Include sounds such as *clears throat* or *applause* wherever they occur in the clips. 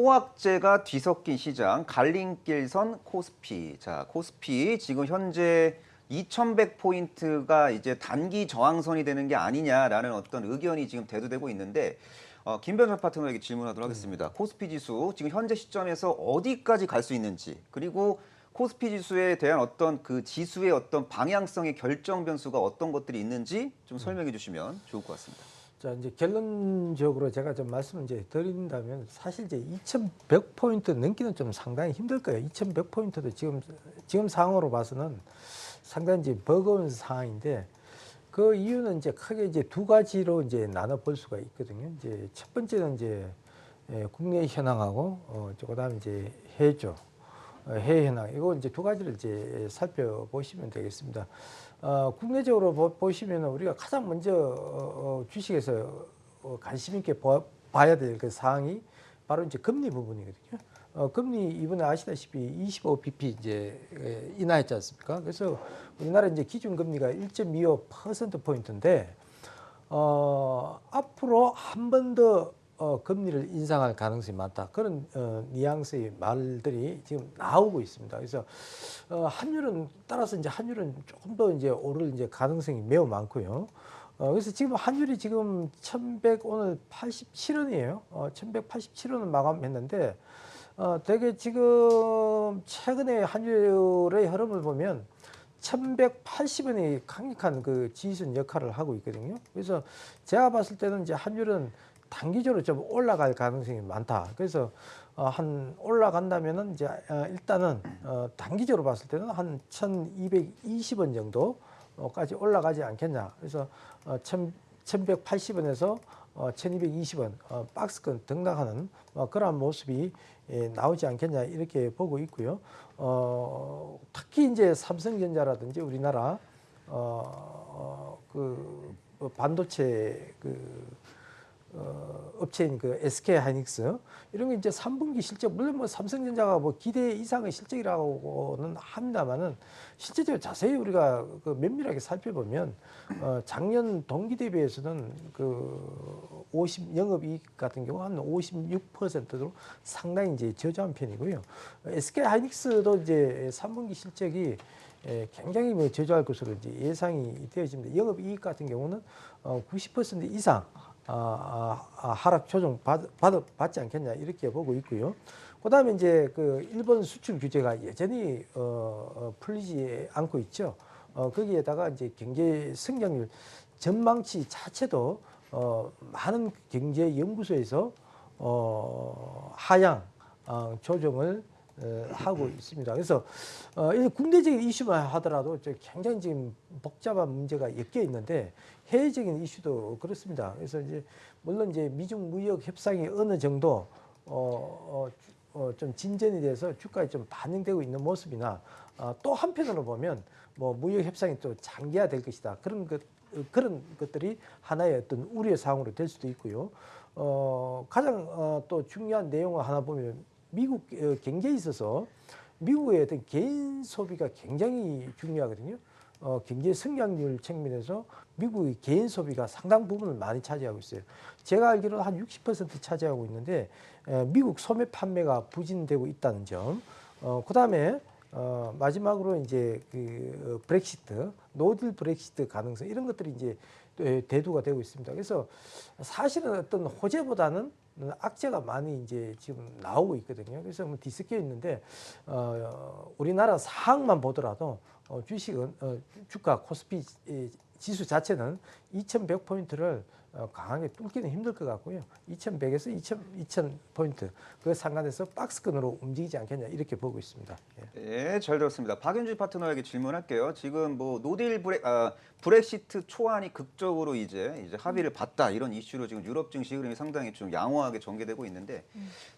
호황제가 뒤섞인 시장 갈림길선 코스피. 자, 코스피 지금 현재 2100포인트가 이제 단기 저항선이 되는 게 아니냐라는 어떤 의견이 지금 대두되고 있는데 어, 김변철 파트너에게 질문하도록 하겠습니다. 코스피 지수 지금 현재 시점에서 어디까지 갈 수 있는지 그리고 코스피 지수에 대한 어떤 그 지수의 어떤 방향성의 결정 변수가 어떤 것들이 있는지 좀 설명해 주시면 좋을 것 같습니다. 자 이제 결론적으로 제가 좀 말씀을 이제 드린다면 사실 이제 2,100포인트 넘기는 좀 상당히 힘들 거예요. 2,100포인트도 지금 지금 상황으로 봐서는 상당히 이제 버거운 상황인데 그 이유는 이제 크게 이제 두 가지로 이제 나눠 볼 수가 있거든요. 이제 첫 번째는 이제 예, 국내 현황하고 어, 저 그다음에 이제 해외죠. 어, 해외 현황 이거 이제 두 가지를 이제 살펴보시면 되겠습니다. 어, 국내적으로 보, 보시면 우리가 가장 먼저 어, 어, 주식에서 어, 관심 있게 봐, 봐야 될 그 사항이 바로 이제 금리 부분이거든요. 어, 금리 이번에 아시다시피 25bp 이제 에, 인하했지 않습니까? 그래서 우리나라 이제 기준 금리가 1.25% 포인트인데 어, 앞으로 한 번 더 어, 금리를 인상할 가능성이 많다. 그런 어, 뉘앙스의 말들이 지금 나오고 있습니다. 그래서 어, 환율은 따라서 이제 환율은 조금 더 이제 오를 이제 가능성이 매우 많고요. 어, 그래서 지금 환율이 지금 1,100 오늘 87원이에요. 어, 1,187원을 마감했는데 어, 되게 지금 최근에 환율의 흐름을 보면 1180원이 강력한 그 지지선 역할을 하고 있거든요. 그래서 제가 봤을 때는 이제 환율은 단기적으로 좀 올라갈 가능성이 많다. 그래서 어, 한 올라간다면은 이제 어, 일단은 어, 단기적으로 봤을 때는 한 1220원 정도까지 올라가지 않겠냐. 그래서 어, 1180원에서 어, 1220원 어, 박스권 등락하는 어, 그러한 모습이 예, 나오지 않겠냐 이렇게 보고 있고요. 어, 특히 이제 삼성전자라든지 우리나라 어, 어, 그 어, 반도체 그 어, 업체인 그 SK 하이닉스 이런 게 이제 3분기 실적 물론 뭐 삼성전자가 뭐 기대 이상의 실적이라고는 합니다만은 실제적으로 자세히 우리가 그 면밀하게 살펴보면 어, 작년 동기 대비해서는 그 50 영업이익 같은 경우 한 56%로 상당히 이제 저조한 편이고요. SK 하이닉스도 이제 3분기 실적이 예, 굉장히 뭐 저조할 것으로 이제 예상이 되어집니다. 영업이익 같은 경우는 어, 90% 이상 아, 아, 아, 하락 조정 받, 받, 받지 않겠냐 이렇게 보고 있고요. 그다음에 이제 그 일본 수출 규제가 여전히 어, 어, 풀리지 않고 있죠. 어, 거기에다가 이제 경제 성장률 전망치 자체도 어, 많은 경제 연구소에서 어, 하향 어, 조정을 어, 하고 있습니다. 그래서 어, 이 국내적인 이슈만 하더라도 저 굉장히 지금 복잡한 문제가 엮여 있는데 해외적인 이슈도 그렇습니다. 그래서 이제 물론 이제 미중 무역 협상이 어느 정도 어, 어, 주- 어, 좀 진전이 돼서 주가에 좀 반영되고 있는 모습이나 어, 또 한편으로 보면 뭐 무역 협상이 또 장기화될 것이다 그런 것 어, 그런 것들이 하나의 어떤 우려 사항으로 될 수도 있고요. 어, 가장 어, 또 중요한 내용을 하나 보면 미국 어, 경제에 있어서 미국의 어떤 개인 소비가 굉장히 중요하거든요. 어, 경제 성장률 측면에서 미국의 개인 소비가 상당 부분을 많이 차지하고 있어요. 제가 알기로는 한 60% 차지하고 있는데 에, 미국 소매 판매가 부진되고 있다는 점. 어, 그다음에 어, 마지막으로 이제 그 어, 브렉시트, 노딜 브렉시트 가능성 이런 것들이 이제 대두가 되고 있습니다. 그래서 사실은 어떤 호재보다는 악재가 많이 이제 지금 나오고 있거든요. 그래서 뭐 뒤섞여 있는데 어, 우리나라 사항만 보더라도 어, 주식은 어, 주가 코스피 이 지수 자체는 2,100포인트를 어, 강하게 뚫기는 힘들 것 같고요. 2,100에서 2,000, 2,000 포인트 그 상관에서 박스권으로 움직이지 않겠냐 이렇게 보고 있습니다. 예. 네, 잘 들었습니다. 박윤주 파트너에게 질문할게요. 지금 뭐 노딜 브렉 아, 브렉시트 초안이 극적으로 이제 이제 합의를 봤다 이런 이슈로 지금 유럽 증시 흐름이 상당히 좀 양호하게 전개되고 있는데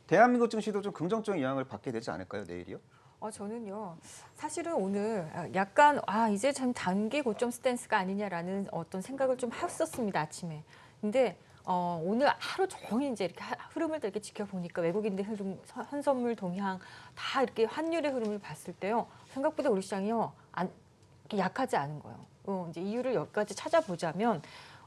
대한민국 증시도 좀 긍정적인 영향을 받게 되지 않을까요 내일이요? 어, 저는요, 사실은 오늘 약간, 아, 이제 참 단기 고점 스탠스가 아니냐라는 어떤 생각을 좀 했었습니다, 아침에. 근데, 어, 오늘 하루 종일 이제 이렇게 하- 흐름을 이렇게 지켜보니까 외국인들 흐름, 선- 현선물 동향 다 이렇게 환율의 흐름을 봤을 때요, 생각보다 우리 시장이요, 안, 약하지 않은 거예요. 어, 이제 이유를 여기까지 찾아보자면,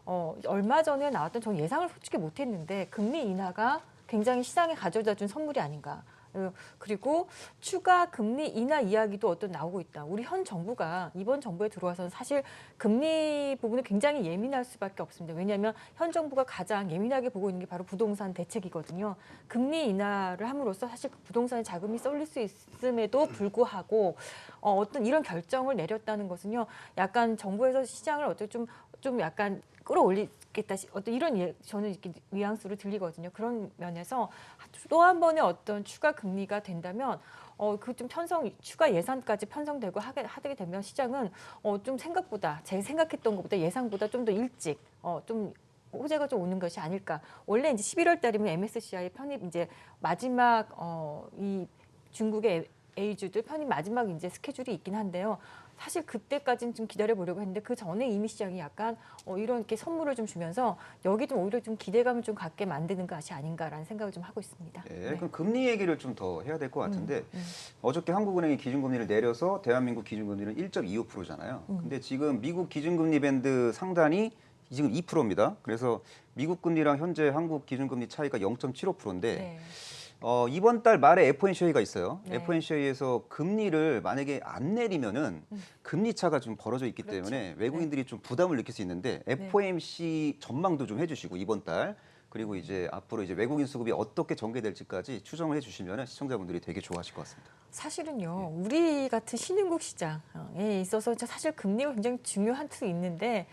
어, 얼마 전에 나왔던 전 예상을 솔직히 못했는데 금리 인하가 굉장히 시장에 가져다 준 선물이 아닌가. 어, 그리고 추가 금리 인하 이야기도 어떤 나오고 있다. 우리 현 정부가 이번 정부에 들어와서는 사실 금리 부분은 굉장히 예민할 수밖에 없습니다. 왜냐하면 현 정부가 가장 예민하게 보고 있는 게 바로 부동산 대책이거든요. 금리 인하를 함으로써 사실 그 부동산에 자금이 쏠릴 수 있음에도 불구하고 어, 어떤 이런 결정을 내렸다는 것은요. 약간 정부에서 시장을 어떻게 좀, 좀 약간 끌어올리겠다. 시- 어떤 이런 예, 저는 이렇게 뉘앙스로 들리거든요. 그런 면에서 또 한 번의 어떤 추가 금리가 된다면 어, 그 좀 편성, 추가 예산까지 편성되고 하게, 하게 되면 시장은 어, 좀 생각보다, 제 생각했던 것보다 예상보다 좀 더 일찍, 어, 좀 호재가 좀 오는 것이 아닐까. 원래 이제 11월 달이면 MSCI 편입 이제 마지막, 어, 이 중국의 A주들 편입 마지막 이제 스케줄이 있긴 한데요. 사실 그때까지는 좀 기다려 보려고 했는데 그 전에 이미 시장이 약간 어, 이런 이렇게 선물을 좀 주면서 여기 좀 오히려 좀 기대감을 좀 갖게 만드는 것이 아닌가라는 생각을 좀 하고 있습니다. 네, 그럼 금리 얘기를 좀 더 해야 될 것 같은데 음, 음. 어저께 한국은행이 기준금리를 내려서 대한민국 기준금리는 1.25%잖아요. 음. 근데 지금 미국 기준금리 밴드 상단이 지금 2%입니다. 그래서 미국 금리랑 현재 한국 기준금리 차이가 0.75%인데 네. 어, 이번 달 말에 FOMC가 있어요. 네. FOMC에서 금리를 만약에 안 내리면은 음. 금리 차가 좀 벌어져 있기 그렇죠. 때문에 외국인들이 좀 부담을 느낄 수 있는데 네. FOMC 전망도 좀 해주시고 이번 달 그리고 이제 앞으로 이제 외국인 수급이 어떻게 전개될지까지 추정을 해주시면 시청자분들이 되게 좋아하실 것 같습니다. 사실은요, 우리 같은 신흥국 시장에 있어서 사실 금리가 굉장히 중요한 수 있는데,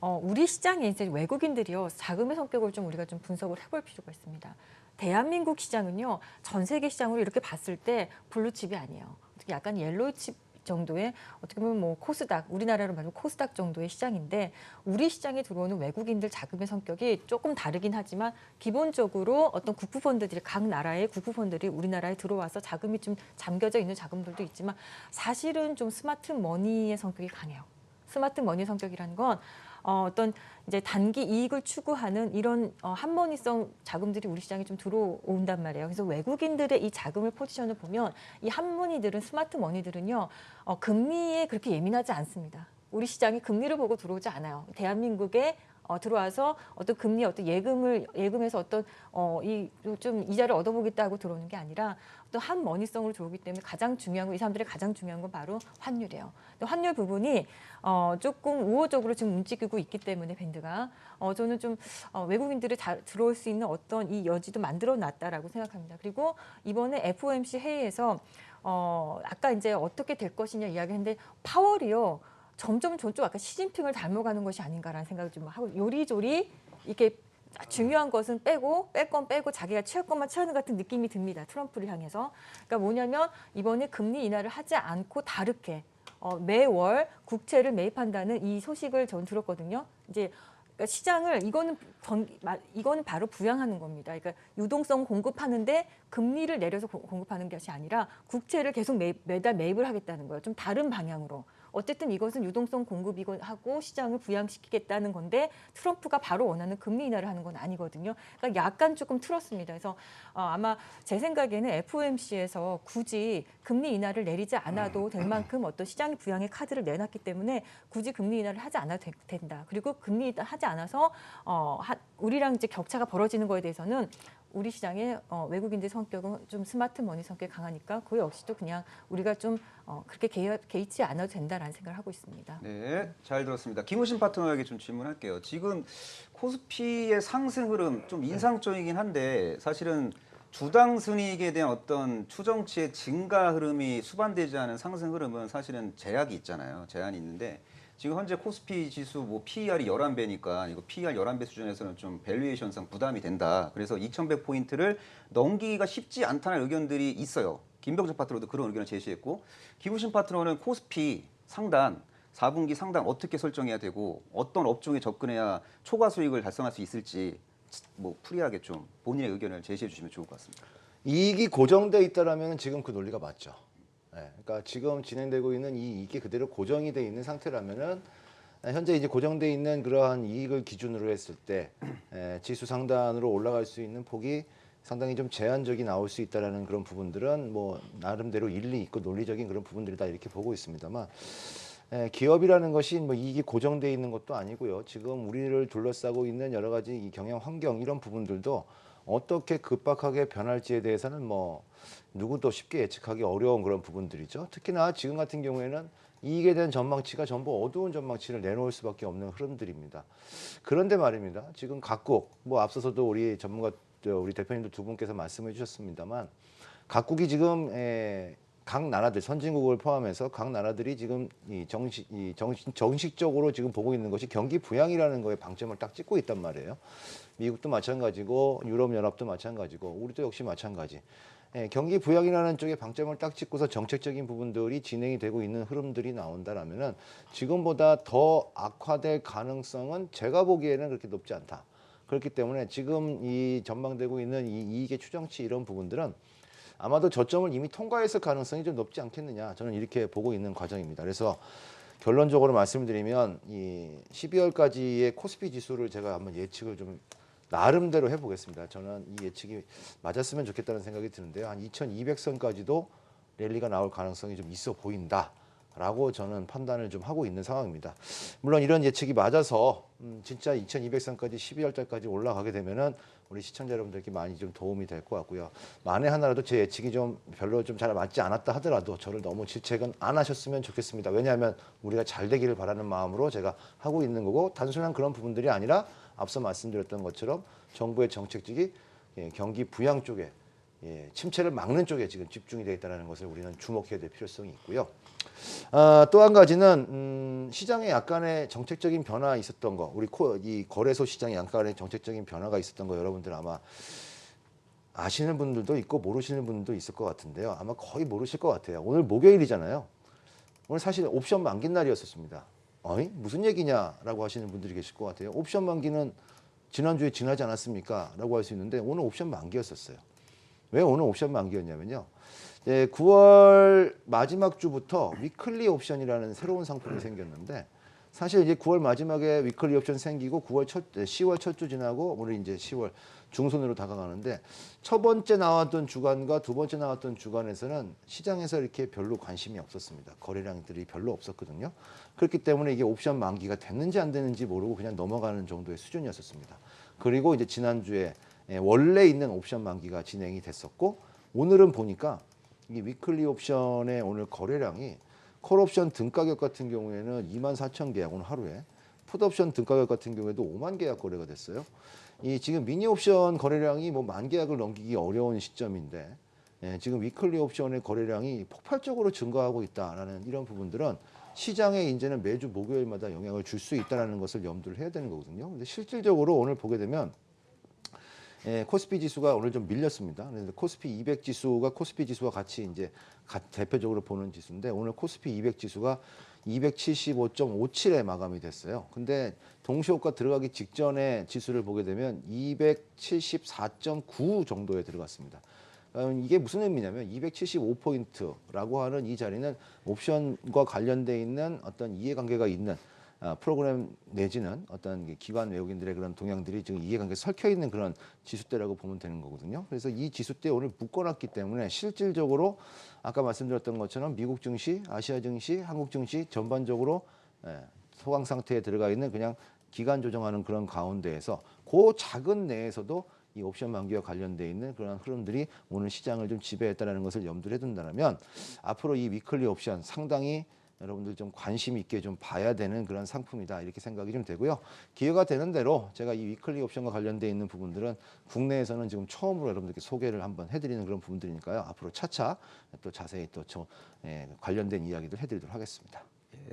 어, 우리 시장에 이제 외국인들이요, 자금의 성격을 좀 우리가 좀 분석을 해볼 필요가 있습니다. 대한민국 시장은요, 전 세계 시장으로 이렇게 봤을 때 블루칩이 아니에요. 어떻게 약간 옐로우칩 정도의 어떻게 보면 뭐 코스닥 우리나라로 말하면 코스닥 정도의 시장인데 우리 시장에 들어오는 외국인들 자금의 성격이 조금 다르긴 하지만 기본적으로 어떤 국부 펀드들이 각 나라의 국부 펀드들이 우리나라에 들어와서 자금이 좀 잠겨져 있는 자금들도 있지만 사실은 좀 스마트 머니의 성격이 강해요. 스마트 머니 성격이라는 건 어, 어떤 이제 단기 이익을 추구하는 이런 어, 한머니성 자금들이 우리 시장에 좀 들어온단 말이에요. 그래서 외국인들의 이 자금을 포지션을 보면 이 한머니들은 스마트 머니들은요 어, 금리에 그렇게 예민하지 않습니다. 우리 시장이 금리를 보고 들어오지 않아요. 대한민국에 어, 들어와서 어떤 금리 어떤 예금을 예금에서 어떤 어, 이좀 이자를 얻어보겠다 하고 들어오는 게 아니라 어떤 한 머니성으로 들어오기 때문에 가장 중요한 건이 사람들의 가장 중요한 건 바로 환율이에요. 환율 부분이 어, 조금 우호적으로 지금 움직이고 있기 때문에 밴드가 어, 저는 좀 어, 외국인들이 다 들어올 수 있는 어떤 이 여지도 만들어 놨다라고 생각합니다. 그리고 이번에 FOMC 회의에서 어, 아까 이제 어떻게 될 것이냐 이야기했는데 파월이요. 점점 저쪽 아까 시진핑을 닮아가는 것이 아닌가라는 생각을 좀 하고 요리조리 이렇게 중요한 것은 빼고 뺄 건 빼고 자기가 취할 것만 취하는 같은 느낌이 듭니다. 트럼프를 향해서. 그러니까 뭐냐면 이번에 금리 인하를 하지 않고 다르게 어, 매월 국채를 매입한다는 이 소식을 전 들었거든요. 이제 그러니까 시장을 이거는 전, 마- 이거는 바로 부양하는 겁니다. 그러니까 유동성 공급하는데 금리를 내려서 고- 공급하는 것이 아니라 국채를 계속 매, 매달 매입을 하겠다는 거예요. 좀 다른 방향으로. 어쨌든 이것은 유동성 공급이고 하고 시장을 부양시키겠다는 건데 트럼프가 바로 원하는 금리 인하를 하는 건 아니거든요. 그러니까 약간 조금 틀었습니다. 그래서 어, 아마 제 생각에는 FOMC에서 굳이 금리 인하를 내리지 않아도 될 만큼 어떤 시장의 부양의 카드를 내놨기 때문에 굳이 금리 인하를 하지 않아도 되- 된다. 그리고 금리 하지 않아서 어, 하- 우리랑 이제 격차가 벌어지는 거에 대해서는 우리 시장의 어, 외국인들 성격은 좀 스마트 머니 성격이 강하니까 그 역시도 그냥 우리가 좀 어, 그렇게 개의, 개의치 않아도 된다라는 생각을 하고 있습니다. 네, 잘 들었습니다. 김우신 파트너에게 좀 질문할게요. 지금 코스피의 상승 흐름 좀 인상적이긴 한데 사실은 주당 순이익에 대한 어떤 추정치의 증가 흐름이 수반되지 않은 상승 흐름은 사실은 제약이 있잖아요. 제한이 있는데 지금 현재 코스피 지수 뭐 PER이 11배니까 이거 PER 11배 수준에서는 좀 밸류에이션상 부담이 된다. 그래서 2100포인트를 넘기기가 쉽지 않다는 의견들이 있어요. 김병석 파트너도 그런 의견을 제시했고 김우신 파트너는 코스피 상단 4분기 상단 어떻게 설정해야 되고 어떤 업종에 접근해야 초과 수익을 달성할 수 있을지 뭐 프리하게 좀 본인의 의견을 제시해 주시면 좋을 것 같습니다. 이익이 고정돼 있다라면 지금 그 논리가 맞죠. 예, 그러니까 지금 진행되고 있는 이 이익이 그대로 고정이 돼 있는 상태라면은 현재 이제 고정돼 있는 그러한 이익을 기준으로 했을 때 예, 지수 상단으로 올라갈 수 있는 폭이 상당히 좀 제한적이 나올 수 있다라는 그런 부분들은 뭐 나름대로 일리 있고 논리적인 그런 부분들이다 이렇게 보고 있습니다만 예, 기업이라는 것이 뭐 이익이 고정돼 있는 것도 아니고요. 지금 우리를 둘러싸고 있는 여러 가지 이 경영 환경 이런 부분들도 어떻게 급박하게 변할지에 대해서는 뭐 누구도 쉽게 예측하기 어려운 그런 부분들이죠. 특히나 지금 같은 경우에는 이익에 대한 전망치가 전부 어두운 전망치를 내놓을 수밖에 없는 흐름들입니다. 그런데 말입니다. 지금 각국 뭐 앞서서도 우리 전문가 저 우리 대표님도 두 분께서 말씀해 주셨습니다만 각국이 지금 에, 각 나라들 선진국을 포함해서 각 나라들이 지금 이 정식 이 정식 정식적으로 지금 보고 있는 것이 경기 부양이라는 거에 방점을 딱 찍고 있단 말이에요. 미국도 마찬가지고 유럽 연합도 마찬가지고 우리도 역시 마찬가지. 예, 경기 부양이라는 쪽에 방점을 딱 찍고서 정책적인 부분들이 진행이 되고 있는 흐름들이 나온다라면은 지금보다 더 악화될 가능성은 제가 보기에는 그렇게 높지 않다. 그렇기 때문에 지금 이 전망되고 있는 이 이익의 추정치 이런 부분들은 아마도 저점을 이미 통과했을 가능성이 좀 높지 않겠느냐 저는 이렇게 보고 있는 과정입니다. 그래서 결론적으로 말씀드리면 이 12월까지의 코스피 지수를 제가 한번 예측을 좀 나름대로 해보겠습니다. 저는 이 예측이 맞았으면 좋겠다는 생각이 드는데요. 한 2200선까지도 랠리가 나올 가능성이 좀 있어 보인다. 라고 저는 판단을 좀 하고 있는 상황입니다. 물론 이런 예측이 맞아서 음, 진짜 2200선까지 12월 달까지 올라가게 되면은 우리 시청자 여러분들께 많이 좀 도움이 될 것 같고요. 만에 하나라도 제 예측이 좀 별로 좀 잘 맞지 않았다 하더라도 저를 너무 질책은 안 하셨으면 좋겠습니다. 왜냐하면 우리가 잘 되기를 바라는 마음으로 제가 하고 있는 거고 단순한 그런 부분들이 아니라 앞서 말씀드렸던 것처럼 정부의 정책직이 예, 경기 부양 쪽에 예, 침체를 막는 쪽에 지금 집중이 되어 있다는 것을 우리는 주목해야 될 필요성이 있고요. 아, 또 한 가지는 음, 시장에 약간의 정책적인 변화 있었던 거, 우리 코, 이 거래소 시장에 약간의 정책적인 변화가 있었던 거 여러분들 아마 아시는 분들도 있고 모르시는 분들도 있을 것 같은데요. 아마 거의 모르실 것 같아요. 오늘 목요일이잖아요. 오늘 사실 옵션 만기 날이었었습니다. 어이 무슨 얘기냐라고 하시는 분들이 계실 것 같아요. 옵션 만기는 지난주에 지나지 않았습니까? 라고 할 수 있는데 오늘 옵션 만기였었어요. 왜 오늘 옵션 만기였냐면요. 예, 9월 마지막 주부터 위클리 옵션이라는 새로운 상품이 생겼는데 사실 이제 9월 마지막에 위클리 옵션 생기고 9월 첫 10월 첫 주 지나고 오늘 이제 10월 중순으로 다가가는데 첫 번째 나왔던 주간과 두 번째 나왔던 주간에서는 시장에서 이렇게 별로 관심이 없었습니다. 거래량들이 별로 없었거든요. 그렇기 때문에 이게 옵션 만기가 됐는지 안 됐는지 모르고 그냥 넘어가는 정도의 수준이었었습니다. 그리고 이제 지난주에 예, 원래 있는 옵션 만기가 진행이 됐었고 오늘은 보니까 이게 위클리 옵션의 오늘 거래량이 콜옵션 등가격 같은 경우에는 2만 4천 계약 오늘 하루에 풋옵션 등가격 같은 경우에도 5만 계약 거래가 됐어요. 이 지금 미니 옵션 거래량이 뭐 만 계약을 넘기기 어려운 시점인데 예, 지금 위클리 옵션의 거래량이 폭발적으로 증가하고 있다라는 이런 부분들은 시장에 이제는 매주 목요일마다 영향을 줄 수 있다는 것을 염두를 해야 되는 거거든요. 근데 실질적으로 오늘 보게 되면 예, 코스피 지수가 오늘 좀 밀렸습니다. 그래서 코스피 200 지수가 코스피 지수와 같이 이제 가- 대표적으로 보는 지수인데 오늘 코스피 200 지수가 275.57에 마감이 됐어요. 근데 동시호가 들어가기 직전에 지수를 보게 되면 274.9 정도에 들어갔습니다. 음, 이게 무슨 의미냐면 275포인트라고 하는 이 자리는 옵션과 관련돼 있는 어떤 이해관계가 있는 아, 프로그램 내지는 어떤 그 기관 외국인들의 그런 동향들이 지금 이해관계 섞여 있는 그런 지수대라고 보면 되는 거거든요. 그래서 이 지수대 오늘 묶어놨기 때문에 실질적으로 아까 말씀드렸던 것처럼 미국 증시, 아시아 증시, 한국 증시 전반적으로 예, 소강 상태에 들어가 있는 그냥 기간 조정하는 그런 가운데에서 그 작은 내에서도 이 옵션 만기와 관련돼 있는 그런 흐름들이 오늘 시장을 좀 지배했다는 것을 염두에 둔다면 앞으로 이 위클리 옵션 상당히 여러분들 좀 관심 있게 좀 봐야 되는 그런 상품이다 이렇게 생각이 좀 되고요. 기회가 되는 대로 제가 이 위클리 옵션과 관련돼 있는 부분들은 국내에서는 지금 처음으로 여러분들께 소개를 한번 해드리는 그런 부분들이니까요. 앞으로 차차 또 자세히 또 저, 예, 관련된 이야기들 해드리도록 하겠습니다.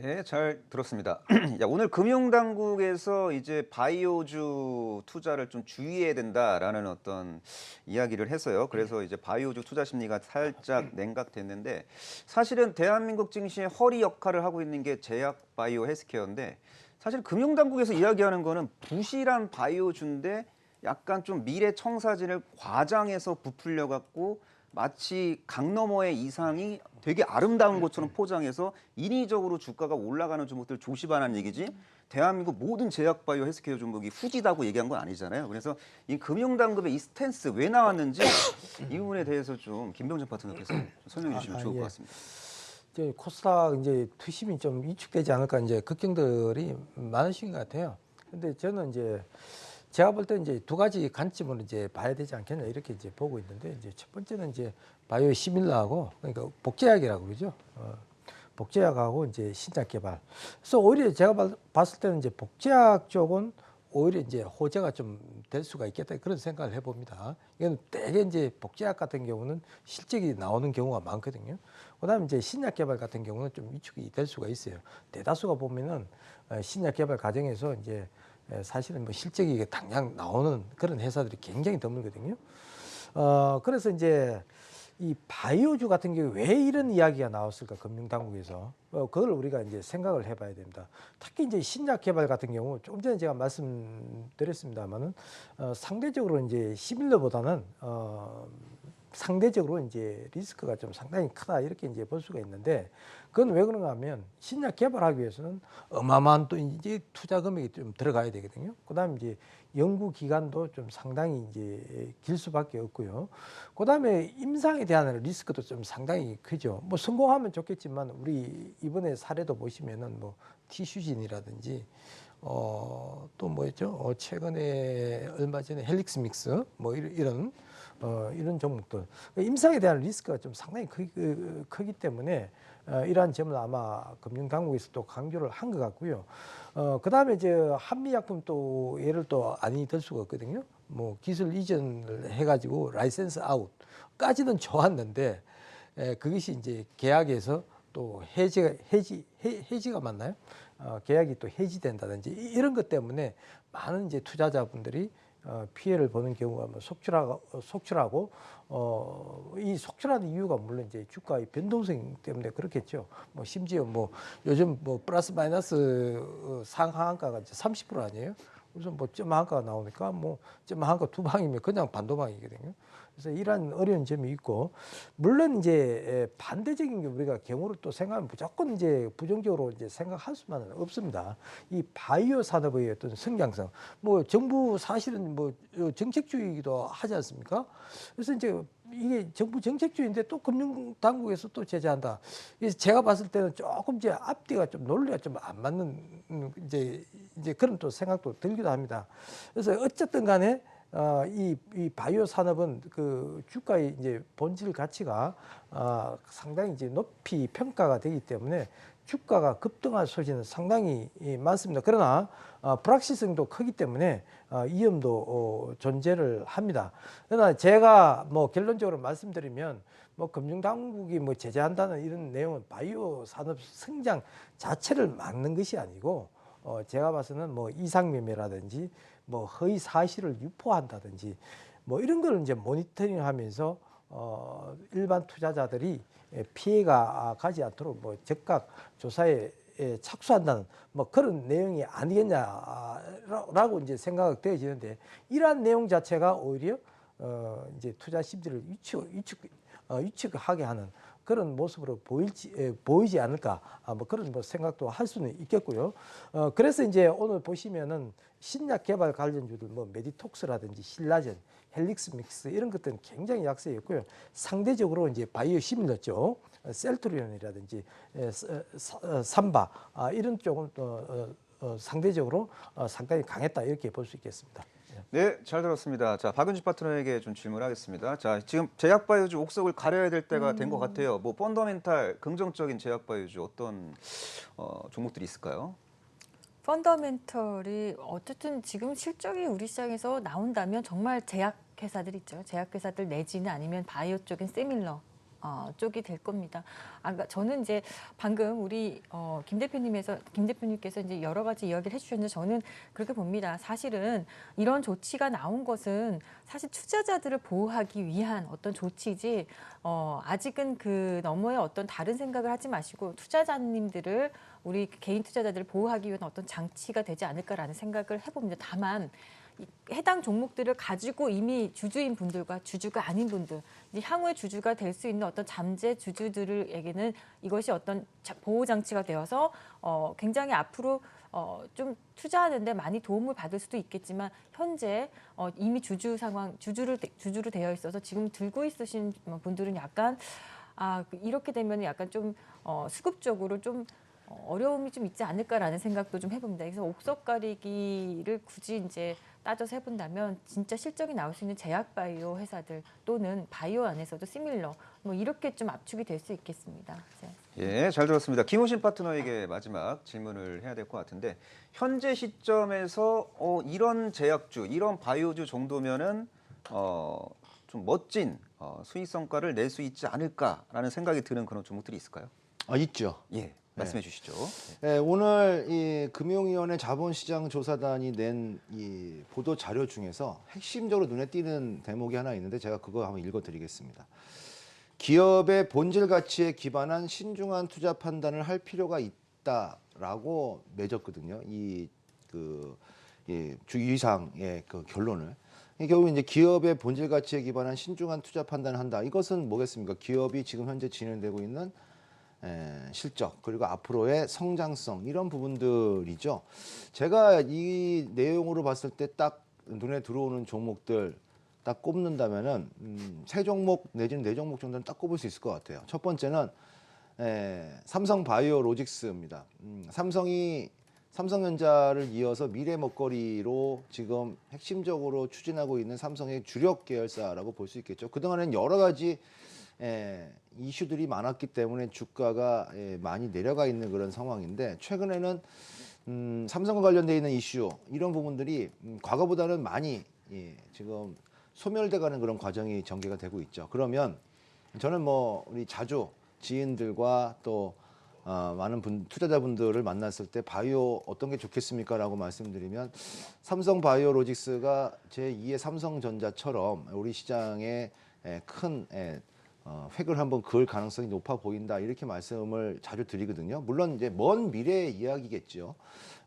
예, 잘 들었습니다. *clears throat* 야, 오늘 금융당국에서 이제 바이오주 투자를 좀 주의해야 된다라는 어떤 이야기를 해서요. 그래서 이제 바이오주 투자 심리가 살짝 냉각됐는데 사실은 대한민국 증시의 허리 역할을 하고 있는 게 제약 바이오 헬스케어인데 사실 금융당국에서 이야기하는 거는 부실한 바이오주인데 약간 좀 미래 청사진을 과장해서 부풀려 갖고 마치 강 너머의 이상이 되게 아름다운 것처럼 포장해서 인위적으로 주가가 올라가는 종목들 조심하라는 얘기지. 대한민국 모든 제약 바이오 헬스케어 종목이 후지다고 얘기한 건 아니잖아요. 그래서 이 금융당국의 이 스탠스 왜 나왔는지 *coughs* 이 부분에 대해서 좀 김병준 파트너께서 좀 *coughs* 설명해 주시면 아, 좋을 예. 것 같습니다. 이제 코스닥 이제 투심이 좀 위축되지 않을까 이제 걱정들이 많으신 것 같아요. 근데 저는 이제 제가 볼 때 이제 두 가지 관점으로 이제 봐야 되지 않겠냐 이렇게 이제 보고 있는데 이제 첫 번째는 이제 바이오 시밀러하고 그러니까 복제약이라고 그러죠. 어, 복제약하고 이제 신약 개발. 그래서 오히려 제가 봐- 봤을 때는 이제 복제약 쪽은 오히려 이제 호재가 좀 될 수가 있겠다 그런 생각을 해봅니다. 이건 대개 이제 복제약 같은 경우는 실적이 나오는 경우가 많거든요. 그다음에 이제 신약 개발 같은 경우는 좀 위축이 될 수가 있어요. 대다수가 보면은 어, 신약 개발 과정에서 이제 에, 사실은 뭐 실적이 당장 나오는 그런 회사들이 굉장히 드물거든요. 어 그래서 이제 이 바이오주 같은 경우 왜 이런 이야기가 나왔을까 금융당국에서 어, 그걸 우리가 이제 생각을 해봐야 됩니다. 특히 이제 신약 개발 같은 경우 조금 전에 제가 말씀드렸습니다만은 어, 상대적으로 이제 시밀러보다는 어, 상대적으로 이제 리스크가 좀 상당히 크다 이렇게 이제 볼 수가 있는데 그건 왜 그런가 하면 신약 개발하기 위해서는 어마어마한 또 이제 투자 금액이 좀 들어가야 되거든요. 그다음에 이제 연구 기간도 좀 상당히 이제 길 수밖에 없고요. 그다음에 임상에 대한 리스크도 좀 상당히 크죠. 뭐 성공하면 좋겠지만 우리 이번에 사례도 보시면은 뭐 티슈진이라든지 어, 또 뭐였죠? 어, 최근에 얼마 전에 헬릭스 믹스 뭐 이런, 어, 이런 종목들 임상에 대한 리스크가 좀 상당히 크기, 그, 크기 때문에 어, 이러한 점을 아마 금융당국에서 또 강조를 한 것 같고요. 어, 그 다음에 이제 한미약품 또 예를 또 아니 들 수가 없거든요. 뭐 기술 이전을 해가지고 라이센스 아웃까지는 좋았는데 에, 그것이 이제 계약에서 또 해지가 해지 해, 해지가 맞나요? 어, 계약이 또 해지된다든지 이- 이런 것 때문에 많은 이제 투자자분들이 어, 피해를 보는 경우가 뭐 속출하고 속출하고 어, 이 속출하는 이유가 물론 이제 주가의 변동성 때문에 그렇겠죠. 뭐 심지어 뭐 요즘 뭐 플러스 마이너스 어, 상한가가 이제 30% 아니에요? 우선 뭐 점한가가 나오니까 뭐 점한가 두 방이면 그냥 반도방이거든요. 그래서 이러한 어려운 점이 있고 물론 이제 에, 반대적인 게 우리가 경우를 또 생각하면 무조건 이제 부정적으로 이제 생각할 수만은 없습니다. 이 바이오 산업의 어떤 성장성, 뭐 정부 사실은 뭐 어, 정책주의이기도 하지 않습니까? 그래서 이제 이게 정부 정책주의인데 또 금융 당국에서 또 제재한다. 그래서 제가 봤을 때는 조금 이제 앞뒤가 좀 논리가 좀 안 맞는 음, 이제 이제 그런 또 생각도 들기도 합니다. 그래서 어쨌든 간에 어, 이, 이 바이오 산업은 그 주가의 이제 본질 가치가 어, 상당히 이제 높이 평가가 되기 때문에 주가가 급등할 소지는 상당히 이, 많습니다. 그러나 어, 불확실성도 크기 때문에 어, 위험도 어, 존재를 합니다. 그러나 제가 뭐 결론적으로 말씀드리면 뭐 금융당국이 뭐 제재한다는 이런 내용은 바이오 산업 성장 자체를 막는 것이 아니고 어, 제가 봐서는 뭐 이상매매라든지 뭐 허위 사실을 유포한다든지 뭐 이런 걸 이제 모니터링 하면서 어, 일반 투자자들이 예, 피해가 가지 않도록 뭐 즉각 조사에 예, 착수한다는 뭐 그런 내용이 아니겠냐라고 이제 생각되어지는데 이러한 내용 자체가 오히려 어, 이제 투자 심리를 위축 위축 어, 위축하게 하는 그런 모습으로 보일지 에, 보이지 않을까 아, 뭐 그런 뭐 생각도 할 수는 있겠고요. 어, 그래서 이제 오늘 보시면은 신약 개발 관련주들 뭐 메디톡스라든지 신라젠, 헬릭스 믹스 이런 것들은 굉장히 약세였고요. 상대적으로 이제 바이오 시밀러 쪽 어, 셀트리온이라든지 서- 어, 삼바 아, 이런 쪽은 또 어, 어, 상대적으로 어, 상당히 강했다 이렇게 볼 수 있겠습니다. 네, 잘 들었습니다. 자, 박은지 파트너에게 좀 질문하겠습니다. 자, 지금 제약바이오주 옥석을 가려야 될 때가 된 것 같아요. 뭐 펀더멘탈 긍정적인 제약바이오주 어떤 어, 종목들이 있을까요? 펀더멘털이 어쨌든 지금 실적이 우리 시장에서 나온다면 정말 제약 회사들 있죠. 제약 회사들 내지는 아니면 바이오 쪽인 세밀러 어, 쪽이 될 겁니다. 아, 그러니까 저는 이제 방금 우리 어, 김 대표님에서 김 대표님께서 이제 여러 가지 이야기를 해주셨는데 저는 그렇게 봅니다. 사실은 이런 조치가 나온 것은 사실 투자자들을 보호하기 위한 어떤 조치지 어, 아직은 그 너머의 어떤 다른 생각을 하지 마시고 투자자님들을 우리 개인 투자자들을 보호하기 위한 어떤 장치가 되지 않을까라는 생각을 해봅니다. 다만 이 해당 종목들을 가지고 이미 주주인 분들과 주주가 아닌 분들, 이제 향후에 주주가 될 수 있는 어떤 잠재 주주들에게는 이것이 어떤 자- 보호 장치가 되어서 어, 굉장히 앞으로 어, 좀 투자하는데 많이 도움을 받을 수도 있겠지만 현재 어, 이미 주주 상황 주주를 되- 주주로 되어 있어서 지금 들고 있으신 분들은 약간 아 이렇게 되면 약간 좀 어, 수급적으로 좀 어, 어려움이 좀 있지 않을까라는 생각도 좀 해봅니다. 그래서 옥석 가리기를 굳이 이제 따져서 해본다면 진짜 실적이 나올 수 있는 제약 바이오 회사들 또는 바이오 안에서도 시밀러 뭐 이렇게 좀 압축이 될 수 있겠습니다. 네. 예, 잘 들었습니다. 김호신 파트너에게 마지막 질문을 해야 될 것 같은데 현재 시점에서 어, 이런 제약주, 이런 바이오주 정도면은 어, 좀 멋진 어, 수익 성과를 낼 수 있지 않을까라는 생각이 드는 그런 종목들이 있을까요? 아 있죠. 예, 말씀해 주시죠. 예, 오늘 이 금융위원회 자본시장 조사단이 낸 이 보도 자료 중에서 핵심적으로 눈에 띄는 대목이 하나 있는데 제가 그거 한번 읽어드리겠습니다. 기업의 본질 가치에 기반한 신중한 투자 판단을 할 필요가 있다라고 맺었거든요. 이 그 예, 주의사항의 그 결론을. 이 결국 이제 기업의 본질 가치에 기반한 신중한 투자 판단을 한다. 이것은 뭐겠습니까? 기업이 지금 현재 진행되고 있는 에, 실적 그리고 앞으로의 성장성 이런 부분들이죠. 제가 이 내용으로 봤을 때 딱 눈에 들어오는 종목들 딱 꼽는다면은 음, 세 종목 내지는 네 종목 정도는 딱 꼽을 수 있을 것 같아요. 첫 번째는 에, 삼성 바이오로직스입니다. 음, 삼성이 삼성전자를 이어서 미래 먹거리로 지금 핵심적으로 추진하고 있는 삼성의 주력 계열사라고 볼 수 있겠죠. 그동안에는 여러 가지 에, 이슈들이 많았기 때문에 주가가 에, 많이 내려가 있는 그런 상황인데 최근에는 음, 삼성과 관련돼 있는 이슈 이런 부분들이 음, 과거보다는 많이 예, 지금 소멸돼가는 그런 과정이 전개가 되고 있죠. 그러면 저는 뭐 우리 자주 지인들과 또 어, 많은 분, 투자자분들을 만났을 때 바이오 어떤 게 좋겠습니까라고 말씀드리면 삼성 바이오로직스가 제 2의 삼성전자처럼 우리 시장에 에, 큰 에, 어, 획을 한번 그을 가능성이 높아 보인다 이렇게 말씀을 자주 드리거든요. 물론 이제 먼 미래의 이야기겠죠.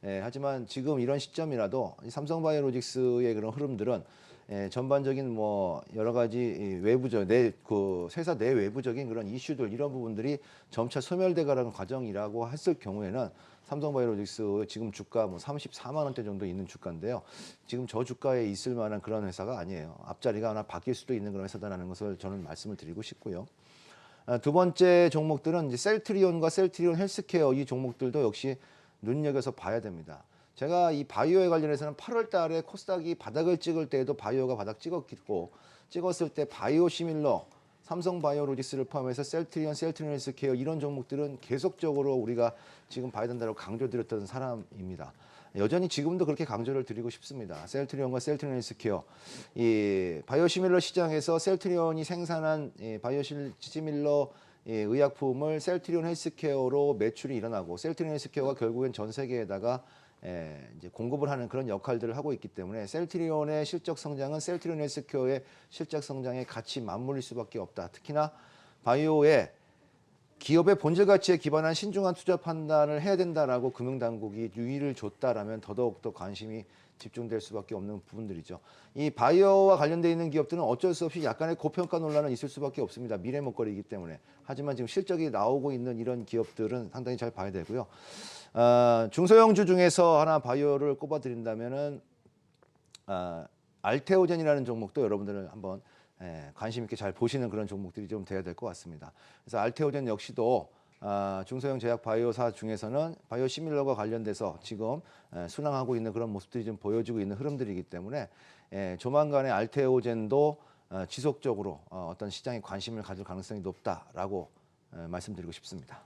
에, 하지만 지금 이런 시점이라도 이 삼성바이오로직스의 그런 흐름들은 예, 전반적인 뭐 여러 가지 이 외부적 내그 회사 내 외부적인 그런 이슈들 이런 부분들이 점차 소멸돼가는 과정이라고 했을 경우에는 삼성바이오로직스 지금 주가 뭐 34만 원대 정도 있는 주가인데요. 지금 저 주가에 있을 만한 그런 회사가 아니에요. 앞자리가 하나 바뀔 수도 있는 그런 회사다라는 것을 저는 말씀을 드리고 싶고요. 아, 두 번째 종목들은 이제 셀트리온과 셀트리온 헬스케어 이 종목들도 역시 눈여겨서 봐야 됩니다. 제가 이 바이오에 관련해서는 8월 달에 코스닥이 바닥을 찍을 때에도 바이오가 바닥 찍었고 찍었을 때 바이오 시밀러 삼성 바이오로직스를 포함해서 셀트리온, 셀트리온 헬스케어 이런 종목들은 계속적으로 우리가 지금 봐야 된다고 강조드렸던 사람입니다. 여전히 지금도 그렇게 강조를 드리고 싶습니다. 셀트리온과 셀트리온 헬스케어 이 바이오 시밀러 시장에서 셀트리온이 생산한 이 바이오 실- 시밀러 이 의약품을 셀트리온 헬스케어로 매출이 일어나고 셀트리온 헬스케어가 결국엔 전 세계에다가 에, 이제 공급을 하는 그런 역할들을 하고 있기 때문에 셀트리온의 실적 성장은 셀트리온 헬스케어의 실적 성장에 같이 맞물릴 수밖에 없다. 특히나 바이오의 기업의 본질 가치에 기반한 신중한 투자 판단을 해야 된다라고 금융당국이 유의를 줬다라면 더더욱 더 관심이 집중될 수밖에 없는 부분들이죠. 이 바이오와 관련돼 있는 기업들은 어쩔 수 없이 약간의 고평가 논란은 있을 수밖에 없습니다. 미래 먹거리이기 때문에. 하지만 지금 실적이 나오고 있는 이런 기업들은 상당히 잘 봐야 되고요. 아, 중소형주 중에서 하나 바이오를 꼽아드린다면은 아, 알테오젠이라는 종목도 여러분들은 한번 예, 관심 있게 잘 보시는 그런 종목들이 좀 돼야 될 것 같습니다. 그래서 알테오젠 역시도 아, 중소형 제약 바이오사 중에서는 바이오 시밀러가 관련돼서 지금 에, 순항하고 있는 그런 모습들이 좀 보여지고 있는 흐름들이기 때문에 에, 조만간에 알테오젠도 어, 지속적으로 어, 어떤 시장에 관심을 가질 가능성이 높다라고 에, 말씀드리고 싶습니다.